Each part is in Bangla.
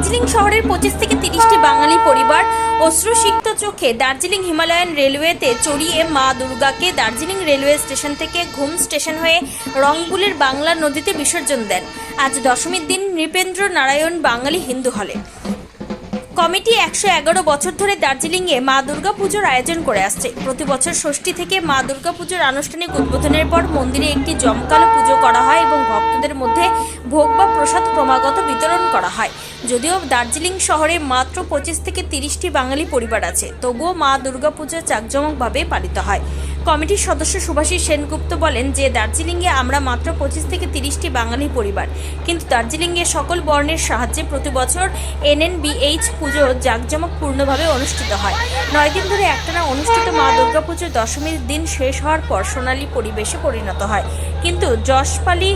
দার্জিলিং শহরের পঁচিশ থেকে তিরিশটি বাঙালি পরিবার অশ্রুসিক্ত চোখে দার্জিলিং হিমালয়ান রেলওয়েতে চড়িয়ে মা দুর্গাকে দার্জিলিং রেলওয়ে স্টেশন থেকে ঘুম স্টেশন হয়ে রংপুরের বাংলা নদীতে বিসর্জন দেন। আজ দশমীর দিন নৃপেন্দ্র নারায়ণ বাঙালি হিন্দু হলে। কমিটি একশো এগারো বছর ধরে দার্জিলিংয়ে মা দুর্গা পুজোর আয়োজন করে আসছে। প্রতি বছর ষষ্ঠী থেকে মা দুর্গা পুজোর আনুষ্ঠানিক উদ্বোধনের পর মন্দিরে একটি জমকালো পুজো করা হয় এবং ভক্তদের মধ্যে ভোগ বা প্রসাদ ক্রমাগত বিতরণ করা হয়। যদিও দার্জিলিং শহরে মাত্র পঁচিশ থেকে তিরিশটি বাঙালি পরিবার আছে, তবুও মা দুর্গাপূজা চাকজমকভাবে পালিত হয়। কমিটির সদস্য সুভাষিস সেনগুপ্ত বলেন যে, দার্জিলিংয়ে আমরা মাত্র পঁচিশ থেকে তিরিশটি বাঙালি পরিবার। কিন্তু দার্জিলিংয়ে সকল বর্ণের সাহায্যে প্রতি বছর এনএনবিএইচ পুজো জাঁকজমকপূর্ণভাবে অনুষ্ঠিত হয়। নয় দিন ধরে একটানা অনুষ্ঠিত মা দুর্গা পুজো দশমীর দিন শেষ হওয়ার পর সোনালী পরিবেশে পরিণত হয়। কিন্তু যশপালি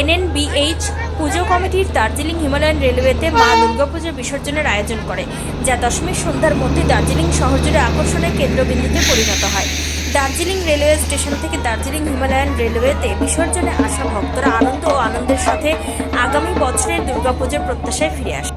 এনএনবিএইচ পুজো কমিটির দার্জিলিং হিমালয়ান রেলওয়েতে মা দুর্গাপুজোর বিসর্জনের আয়োজন করে, যা দশমীর সন্ধ্যার মধ্যে দার্জিলিং শহর জুড়ে আকর্ষণের কেন্দ্রবিন্দুতে পরিণত হয়। দার্জিলিং রেলওয়ে স্টেশন থেকে দার্জিলিং হিমালয়ান রেলওয়েতে বিসর্জনে আসা ভক্তরা আনন্দ ও আনন্দের সাথে আগামী বছরের দুর্গাপুজোর প্রত্যাশায় ফিরে আসে।